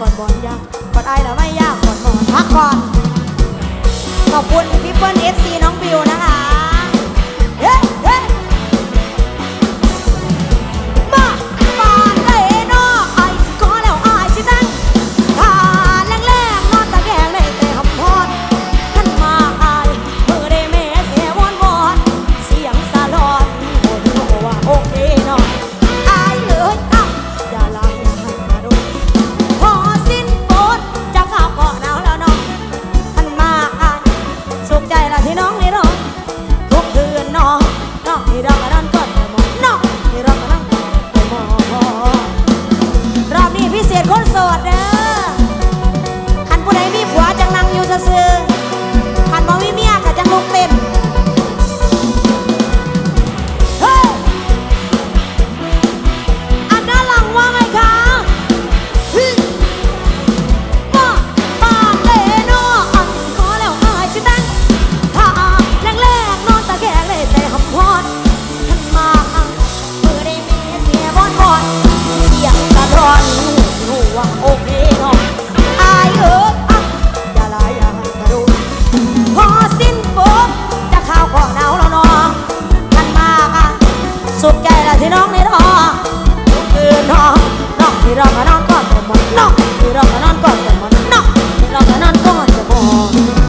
ก่อนบอลยากก่อนไอ้เราไม่ยากก่อนบอลพักก่อน ขอบคุณพี่เปิ้ลเอฟซี ดเด้อ ที่น้องในท้องเื่นท้องน้องที่ร้องน้อง